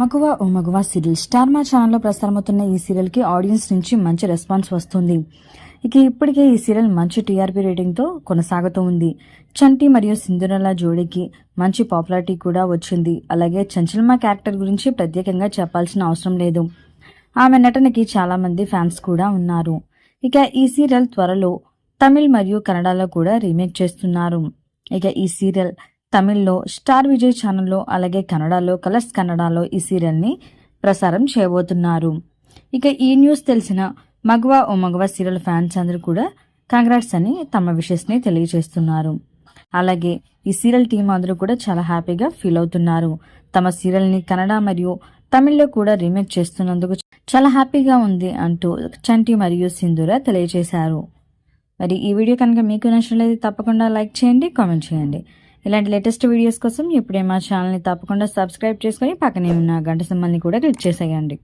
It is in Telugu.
మగువ ఓ మగువ సీరియల్. స్టార్ మా ఛానల్లో ప్రసారమవుతున్న ఈ సీరియల్కి ఆడియన్స్ నుంచి మంచి రెస్పాన్స్ వస్తుంది. ఇక ఇప్పటికే ఈ సీరియల్ మంచి టీఆర్పీ రేటింగ్తో కొనసాగుతూ ఉంది. చంటి మరియు సింధురల జోడీకి మంచి పాపులారిటీ కూడా వచ్చింది. అలాగే చంచల్మ క్యారెక్టర్ గురించి ప్రత్యేకంగా చెప్పాల్సిన అవసరం లేదు. ఆమె నటనకి చాలామంది ఫ్యాన్స్ కూడా ఉన్నారు. ఇక ఈ సీరియల్ త్వరలో తమిళ్ మరియు కన్నడలో కూడా రీమేక్ చేస్తున్నారు. ఇక ఈ సీరియల్ తమిళ్ళో స్టార్ విజయ్ ఛానల్లో అలాగే కన్నడలో కలర్స్ కన్నడలో ఈ సీరియల్ని ప్రసారం చేయబోతున్నారు. ఇక ఈ న్యూస్ తెలిసిన మగవా ఓ మగవా సీరియల్ ఫ్యాన్స్ అందరూ కూడా కంగ్రాట్స్ అని తమ విషెస్ని తెలియజేస్తున్నారు. అలాగే ఈ సీరియల్ టీం అందరూ కూడా చాలా హ్యాపీగా ఫీల్ అవుతున్నారు. తమ సీరియల్ని కన్నడ మరియు తమిళ్ళో కూడా రీమేక్ చేస్తున్నందుకు చాలా హ్యాపీగా ఉంది అంటూ చంటి మరియు సింధూర తెలియజేశారు. మరి ఈ వీడియో కనుక మీకు నచ్చినట్లయితే తప్పకుండా లైక్ చేయండి కామెంట్ చేయండి. ఇలాంటి లేటెస్ట్ వీడియోస్ కోసం ఇప్పుడే మా ఛానల్ని తప్పకుండా సబ్స్క్రైబ్ చేసుకొని పక్కనే ఉన్న గంట సింబల్ని కూడా క్లిక్ చేసేయండి.